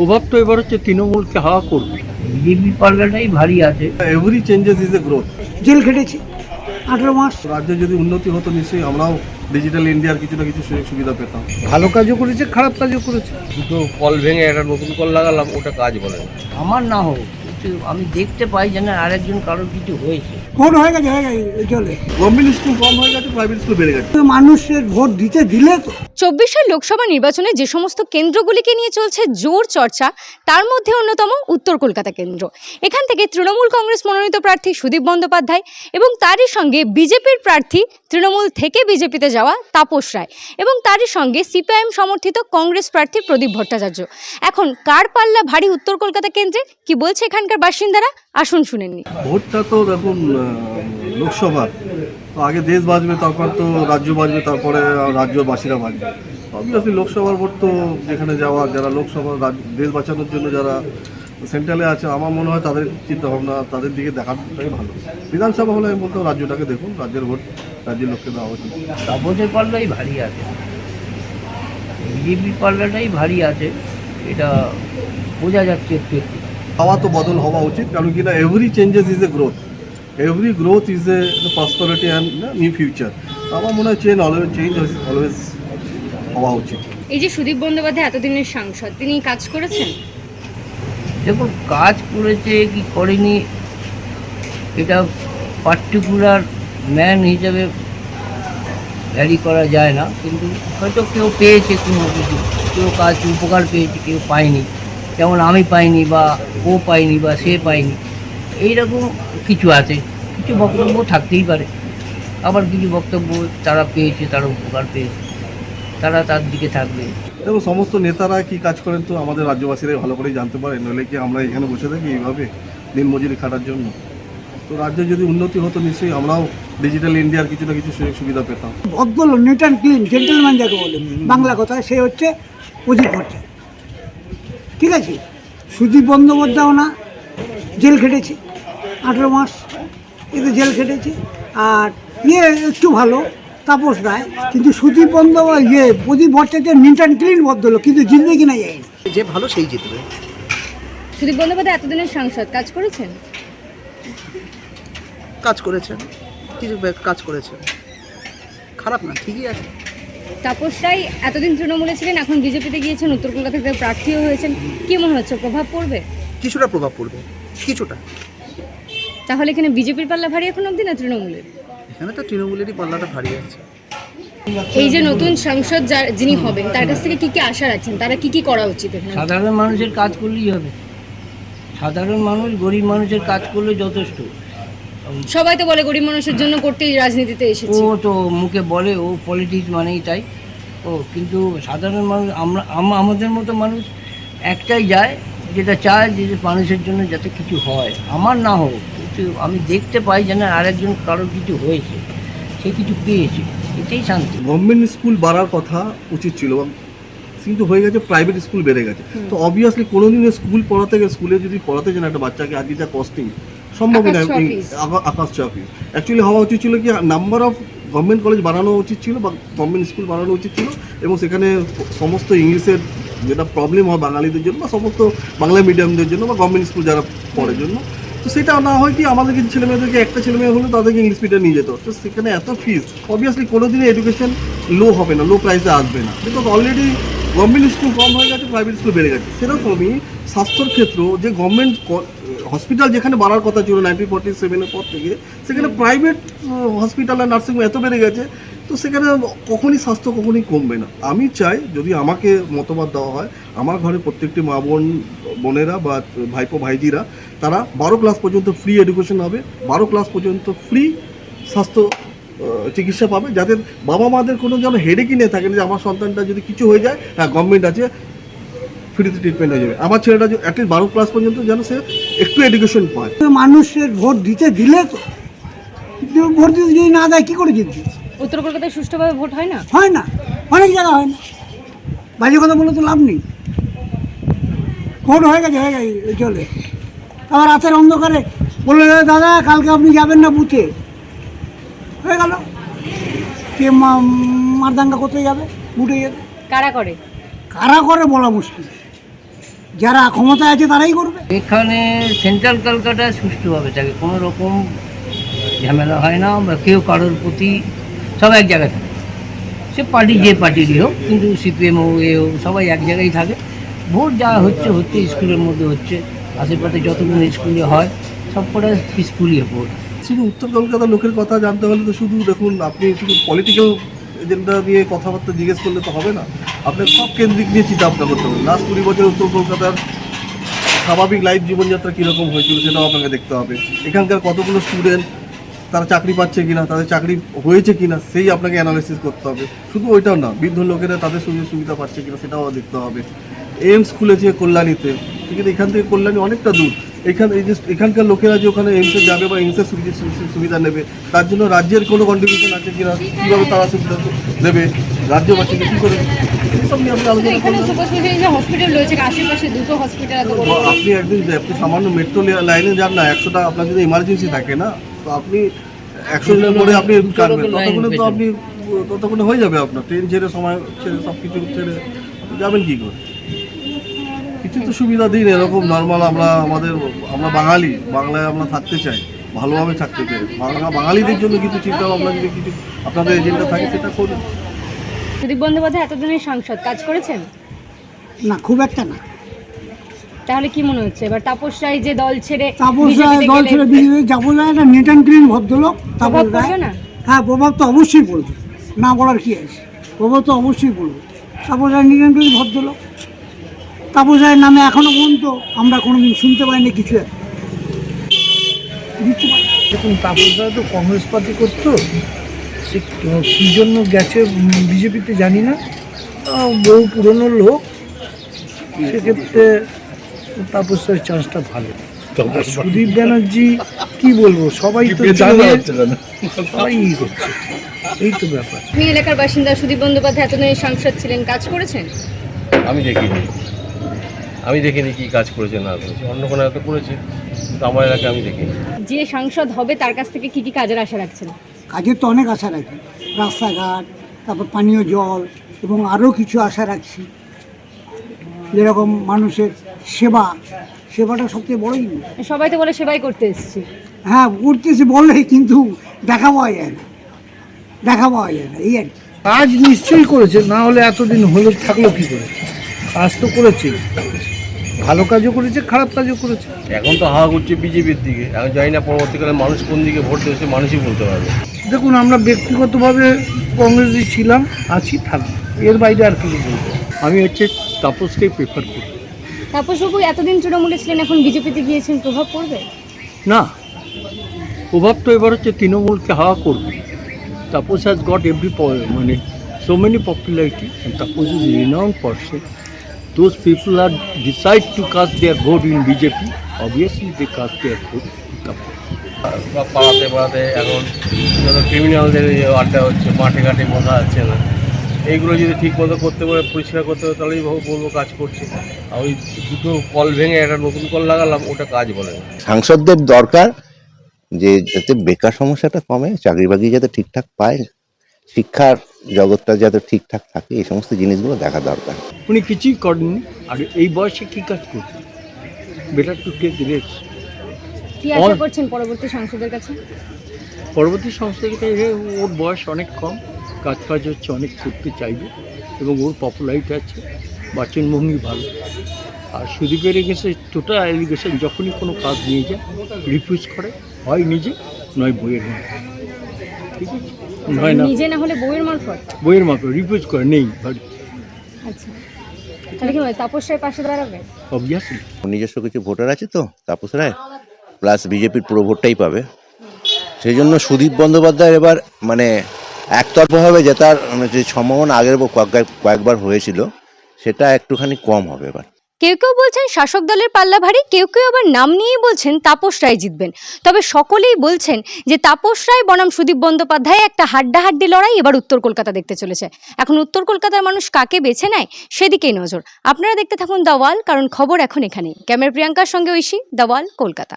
প্রভাব তো এবার হচ্ছে তৃণমূলকে হাওয়া করবে। বিজেপি পাল্লাটাই ভারী আছে। Every changes is a growth jail খেটেছি। আঠেরো মাস। রাজ্যে যদি উন্নতি হতো নিশ্চয়ই আমরাও ডিজিটাল ইন্ডিয়ার কিছু না কিছু সুযোগ সুবিধা পেতাম। ভালো কাজও করেছে খারাপ কাজও করেছে। দুটো কল ভেঙে একটা নতুন কল লাগালাম ওটা কাজ বলে আমার না হোক আমি দেখতে পাই যেন আরেকজন কারোর কিছু হয়েছে। ভোট হয়ে গেছে হয়ে গেছে চলে। গভর্নমেন্ট স্কুল কম হয়ে গেছে প্রাইভেট স্কুল বেড়ে গেছে। মানুষের ভোট দিতে দিলে তো। চব্বিশের লোকসভা নির্বাচনে যে সমস্ত কেন্দ্রগুলিকে নিয়ে চলছে জোর চর্চা তার মধ্যে অন্যতম উত্তর কলকাতা কেন্দ্র। এখান থেকে তৃণমূল কংগ্রেস মনোনীত প্রার্থী সুদীপ বন্দ্যোপাধ্যায় এবং তারই সঙ্গে বিজেপির প্রার্থী তৃণমূল থেকে বিজেপিতে যাওয়া তাপস রায় এবং তারই সঙ্গে সিপিআইএম সমর্থিত কংগ্রেস প্রার্থী প্রদীপ ভট্টাচার্য। এখন কার পাল্লা ভারী উত্তর কলকাতা কেন্দ্রে? কি বলছে এখানকার বাসিন্দারা আসুন শুনেননি। ভোটটা তো দেখুন লোকসভার। তো আগে দেশ বাঁচবে তারপর তো রাজ্য বাঁচবে তারপরে রাজ্যবাসীরা বাঁচবে। অবভিয়াসলি লোকসভার ভোট তো যেখানে যাওয়া যারা লোকসভা দেশ বাঁচানোর জন্য যারা সেন্ট্রালে আছে আমার মনে হয় তাদের চিন্তাভাবনা তাদের দিকে দেখাটাই ভালো। বিধানসভা হলে আমি বলতো রাজ্যটাকে দেখুন রাজ্যের ভোট রাজ্যের লোককে দেওয়া উচিত। তাপসের পাল্লাই ভারী আছে। বিজেপি পাল্লাটাই ভারী আছে এটা বোঝা যাচ্ছে একটু একটু। হওয়া তো বদল হওয়া উচিত কারণ কি না every changes is a growth every growth is a prosperity and new future আমার মনে হয় চেঞ্জ অলওয়েজ চেঞ্জ অলওয়েজ হওয়া উচিত। এই যে সুদীপ বন্দ্যোপাধ্যায় এতদিনের সাংসদ তিনি কাজ করেছেন? দেখুন কাজ করেছে কি করেনি এটা পার্টিকুলার ম্যান হিসেবে ভ্যারি করা যায় না কিন্তু হয়তো কেউ পেয়েছে কোনো কিছু। কেউ কাজ উপকার পেয়েছে কেউ পায়নি। যেমন আমি পাইনি বা ও পাইনি বা সে পায়নি এইরকম কিছু আছে। কিছু বক্তব্য থাকতেই পারে। আবার কিছু বক্তব্য তারা পেয়েছে তারা উপকার পেয়েছে। তারা তার দিকে থাকবে। এবং সমস্ত নেতারা কি কাজ করেন তো আমাদের রাজ্যবাসীরাই ভালো করেই জানতে পারে। নইলে কি আমরা এখানে বসে থাকি এইভাবে দিনমজুরি খাটার জন্য? তো রাজ্যে যদি উন্নতি হতো নিশ্চয়ই আমরাও ডিজিটাল ইন্ডিয়ার কিছু না কিছু সুযোগ সুবিধা পেতাম। ভদ্রলোক নিট অ্যান্ড ক্লিন জেন্টেলম্যান যাকে বলে। বাংলা কথায় সে হচ্ছে প্রদীপ ভট্টাচার্য ঠিক আছে? সুদীপ বন্দ্যোপাধ্যায়ও না জেল খেটেছে আঠেরো মাস এতে জেল খেটেছে। আর ইয়ে একটু ভালো তাপস রায় কিন্তু সুদীপ বন্দ্যোপাধ্যায় ইয়ে Pradip Bhattacharya neat and clean ভদ্রলোক কিন্তু জিতবে কিনা যায়নি যে ভালো সেই জিতবে। সুদীপ বন্দ্যোপাধ্যায় এতদিনের সাংসদ কাজ করেছেন? কাজ করেছেন কিছু কাজ করেছেন। খারাপ না ঠিকই আছে। তাপস রায় এতদিন তৃণমূলে ছিলেন এখন বিজেপিতে গিয়েছেন উত্তর কলকাতা থেকে প্রার্থীও হয়েছেন। কি মনে হচ্ছে প্রভাব পড়বে? কিছুটা প্রভাব পড়বে কিছুটা। তাহলে এখানে বিজেপির পাল্লা ভারী এখন অবধি না তৃণমূলের? এখানে তো তৃণমূলেরই পাল্লাটা ভারী আছে। এই যে নতুন সাংসদ যার যিনি হবেন তার কাছ থেকে কি কি আশা রাখছেন? তারা কি কি করা উচিত এখানে? সাধারণ মানুষের কাজ করলেই হবে। সাধারণ মানুষ গরিব মানুষের কাজ করলে যথেষ্ট। সবাই তো বলে গরিব মানুষের জন্য করতেই রাজনীতিতে ও তো মুখে বলে ও পলিটিক্স মানেই তাই। ও কিন্তু সাধারণ মানুষ আমরা আমাদের মতো মানুষ একটাই যায় যেটা চায় যে মানুষের জন্য যাতে কিছু হয়। আমার না হোক কিন্তু আমি দেখতে পাই যেন আরেকজন কারোর কিছু হয়েছে সে কিছু পেয়েছে এটাই শান্তি। গভর্নমেন্ট স্কুল বাড়ার কথা উচিত ছিল কিন্তু হয়ে গেছে প্রাইভেট স্কুল বেড়ে গেছে। তো অবভিয়াসলি কোনোদিনও স্কুল পড়াতে গেলে স্কুলে যদি পড়াতে যান একটা বাচ্চাকে আজকে যা কস্টিং সম্ভবই না। আকাশ চাপি অ্যাকচুয়ালি হওয়া উচিত ছিল কি নাম্বার অফ গভর্নমেন্ট কলেজ বাড়ানো উচিত ছিল বা গভর্নমেন্ট স্কুল বাড়ানো উচিত ছিল এবং সেখানে সমস্ত ইংলিশের যেটা প্রবলেম হয় বাঙালিদের জন্য বা সমস্ত বাংলা মিডিয়ামদের জন্য বা গভর্নমেন্ট স্কুল যারা পড়ার জন্য। তো সেটা না হয় কি আমাদের কিছু ছেলে মেয়েদেরকে একটা ছেলে মেয়ে হলে তাদেরকে ইংলিশ মিডিয়াম নিয়ে যেত তো সেখানে এত ফিস অবভিয়াসলি কোনোদিনই এডুকেশন লো হবে না লো প্রাইসে আসবে না। বিকজ অলরেডি গভর্নমেন্ট স্কুল কম হয়ে গেছে প্রাইভেট স্কুল বেড়ে গেছে। সেরকমই স্বাস্থ্যর ক্ষেত্র যে গভর্নমেন্ট হসপিটাল যেখানে বাড়ার কথা ছিল নাইনটিন ফর্টি সেভেনের পর থেকে সেখানে প্রাইভেট হসপিটাল আর নার্সিংহোম এত বেড়ে গেছে তো সেখানে কখনই স্বাস্থ্য কখনই কমবে না। আমি চাই যদি আমাকে মতামত দেওয়া হয় আমার ঘরে প্রত্যেকটি মা বোন বোনেরা বা ভাইপো ভাইজিরা তারা বারো ক্লাস পর্যন্ত ফ্রি এডুকেশন হবে বারো ক্লাস পর্যন্ত ফ্রি স্বাস্থ্য চিকিৎসা পাবে যাদের বাবা মাদের কোনো যেন হেডেকই নিয়ে থাকে যে আমার সন্তানটা যদি কিছু হয়ে যায় হ্যাঁ গভর্নমেন্ট আছে ফ্রিতে ট্রিটমেন্ট হয়ে যাবে। আমার ছেলেটা অ্যাটলিস্ট বারো ক্লাস পর্যন্ত যেন সে একটু এডুকেশন পায়। মানুষের ভোট দিতে দিলে তো। ভোট দিতে যদি না দেয় কী করে জিতবে? উত্তর কলকাতায় সুষ্ঠুভাবে ভোট হয় না? হয় না। অনেক জায়গা হয় না। বাজে কথা বলে তো লাভ নেই। ভোট হয়ে গেছে হয়ে গেছে চলে। আবার রাতের অন্ধকারে বলল দাদা কালকে আপনি যাবেন না বুথে? হয়ে গেল। কে মা- মারদাঙ্গা করতে যাবে? বুটে যাবে। কারা করে? কারা করে বলা মুশকিল। যারা ক্ষমতায় আছে তারাই করবে। এখানে সেন্ট্রাল কলকাতা সুষ্ঠুভাবে থাকে কোনো রকম ঝামেলা হয় না। বা কেউ কারোর প্রতি সব এক জায়গায় থাকে। সে পার্টি যে পার্টিরই হোক কিন্তু সিপিএম হোক এ হোক সবাই এক জায়গায় থাকে। ভোট যা হচ্ছে হচ্ছে স্কুলের মধ্যে হচ্ছে। আশেপাশে যতগুলো স্কুলে হয় সব কটা পিসফুলি ভোট। শুধু উত্তর কলকাতার লোকের কথা জানতে হলে তো শুধু দেখুন আপনি শুধু পলিটিক্যাল এজেন্ডা নিয়ে কথাবার্তা জিজ্ঞেস করলে তো হবে না। আপনার সব কেন্দ্রিক নিয়ে চিন্তা ভাবনা করতে হবে। লাস্ট কুড়ি বছর উত্তর কলকাতার স্বাভাবিক লাইফ জীবনযাত্রা কীরকম হয়েছিল সেটাও আপনাকে দেখতে হবে। এখানকার কতগুলো স্টুডেন্ট তারা চাকরি পাচ্ছে কিনা, তাদের চাকরি হয়েছে কিনা, সেই আপনাকে অ্যানালাইসিস করতে হবে। শুধু ওইটাও না, বৃদ্ধ লোকেরা তাদের সুযোগ সুবিধা পাচ্ছে কিনা, সেটাও দেখতে হবে। এইমস খুলেছে কল্যাণীতে। ঠিক আছে এখান থেকে কল্যাণী অনেকটা দূর। এখান এই যে এখানকার লোকেরা যে ওখানে এইমসে যাবে বা এইমসের সুবিধা সুবিধা নেবে তার জন্য রাজ্যের কোনো কন্ট্রিবিউশন আছে কিনা কীভাবে তারা সুবিধা নেবে রাজ্যবাসীকে কী করে আপনি একদিন আপনি সামান্য মেট্রো লাইনে যান না একশোটা আপনার যদি ইমার্জেন্সি থাকে না তো আপনি একশো জনের পরে আপনি কাটবেন ততক্ষণে তো আপনি ততক্ষণে হয়ে যাবে আপনার। ট্রেন ছেড়ে সময় ছেড়ে সব কিছু ছেড়ে যাবেন কী করে? কিছু তো সুবিধা দিন এরকম নর্মাল আমরা আমাদের আমরা বাঙালি বাংলায় আমরা থাকতে চাই ভালোভাবে থাকতে চাই। বাংলা বাঙালিদের জন্য কিছু চিন্তা ভাবনা যদি কিছু আপনাদের এজেন্ডা থাকে সেটা করুন। সুদীপ বন্দ্যোপাধ্যায় এতদিনের সাংসদ কাজ করেছেন? না খুব একটা না। তাহলে কি মনে হচ্ছে? এবার তাপস রায় যে দল ছেড়ে তাপস রায় দল ছেড়ে বিজেপি যাব যায় একটা নেট অ্যান্ড ক্লিন ভদ্রলোক তাপস রায়। হ্যাঁ প্রভাব তো অবশ্যই পড়বে। না বলার কি আছে? প্রভাব তো অবশ্যই পড়বে। Tapas Roy neat and clean ভদ্রলোক। তাপস রায়ের নামে এখনও পর্যন্ত আমরা কোনোদিন শুনতে পাইনি কিছু একটা। দেখুন তাপসদা তো কংগ্রেস পার্টি করতো। সে কী জন্য গেছে বিজেপিতে জানি না। বহু পুরনো লোক। সেক্ষেত্রে তাপসের চান্সটা ভালো। সুদীপ ব্যানার্জি কি বলব সবাই তো জানে? সবাই করছে। এই তো ব্যাপার। আপনি এলাকার বাসিন্দা সুদীপ বন্দ্যোপাধ্যায় এতদিনের সাংসদ ছিলেন কাজ করেছেন? আমি দেখিনি। আমি দেখিনি কি কাজ করেছে না করেছে। অন্য কোনো হয়তো করেছে কিন্তু আমার এলাকায় আমি দেখিনি। যে সাংসদ হবে তার কাছ থেকে কি কি কাজের আশা রাখছেন? কাজের তো অনেক আশা রাখি। রাস্তাঘাট তারপর পানীয় জল এবং আরও কিছু আশা রাখছি। যেরকম মানুষের সেবা সেবাটা সবচেয়ে বড় জিনিস সবাই তো বলে সেবাই করতে এসেছি। হ্যাঁ উঠতেছে বলে কিন্তু দেখা পাওয়া যায় না। দেখা পাওয়া যায় না এই আর কি। কাজ নিশ্চয়ই করেছে না হলে এতদিন হলো থাকল কি করে? কাজ তো করেছে। ভালো কাজও করেছে খারাপ কাজও করেছে। এখন তো হাওয়া করছে বিজেপির দিকে। আমি জানি না পরবর্তীকালে মানুষ কোন দিকে ভোট দেবে সে মানুষই বলতে পারবে। দেখুন আমরা ব্যক্তিগতভাবে কংগ্রেসে ছিলাম আছি থাকব। এর বাইরে আর কিছু বলব আমি হচ্ছে তাপসকেই প্রেফার করি। তাপসবাবু এতদিন তৃণমূলে ছিলেন এখন বিজেপিতে গিয়েছেন প্রভাব পড়বে? না প্রভাব তো এবার হচ্ছে তৃণমূলকে হাওয়া করবে। তাপস হ্যাজ গট এভরি মানে so many popularity Tapas is renowned person those people are decide to cast their vote in BJP obviously they cast their vote Tapas বা পাড়াতে পাড়াতে এখন যত ক্রিমিনালদের আড্ডা হচ্ছে মাঠে ঘাটে বসা যাচ্ছে না। এইগুলো যদি ঠিক মতো করতে পারে পরিষ্কার করতে পারে তাহলেই ভাবো বলব কাজ করছে। আর ওই দুটো কল ভেঙে একটা নতুন কল লাগালাম ওটা কাজ বলে না। সাংসদদের দরকার যে যাতে বেকার সমস্যাটা কমে চাকরি বাকরি যাতে ঠিকঠাক পায় শিক্ষার জগৎটা যাতে ঠিকঠাক থাকে এই সমস্ত জিনিসগুলো দেখা দরকার। উনি কিছুই করেননি আর এই বয়সে কী কাজ করবে? বেটার টু টেক রেস্ট কি আশা করছেন পরবর্তী সাংসদের কাছে? পরবর্তী সংস্থার কাছে ওর বয়স অনেক কম কাজ কাজ হচ্ছে অনেক করতে চাইবে এবং ওর পপুলারিটি আছে বাচনভঙ্গি ভালো। আর সুদীপের এগেছে টোটাল অ্যালিগেশন যখনই কোনো কাজ নিয়ে যায় রিফিউজ করে হয় নিজে নয় বইয়ের মধ্যে। ঠিক আছে? নয় না। নিজে না হলে বউয়ের মারফত? বইয়ের মারফত রিফিউজ করে নেই আচ্ছা। তাহলে কি তাপস রায় পাশে দাঁড়াবে? অবভিয়াসলি নিজস্ব কিছু ভোটার আছে তো তাপস রায়? প্লাস বিজেপির পুরো ভোটটাই পাবে। সেই জন্য সুদীপ বন্দ্যোপাধ্যায় এবার মানে একতরফাভাবে জেতার মানে যে সম্ভাবনা আগের বার কয়েক- কয়েকবার হয়েছিল সেটা একটুখানি কম হবে এবার। কেউ কেউ বলছেন শাসক দলের পাল্লা ভারী, কেউ কেউ আবার নাম নিয়েই বলছেন তাপস রায় জিতবেন। তবে সকলেই বলছেন যে তাপস রায় বনাম সুদীপ বন্দ্যোপাধ্যায় একটা হাড্ডাহাড্ডি লড়াই এবার উত্তর কলকাতা দেখতে চলেছে। এখন উত্তর কলকাতার মানুষ কাকে বেছে নেয় সেদিকেই নজর। আপনারা দেখতে থাকুন দাওয়াল কারণ খবর এখন এখানেই। ক্যামেরা প্রিয়াঙ্কার সঙ্গে ঐশী দাওয়াল কলকাতা।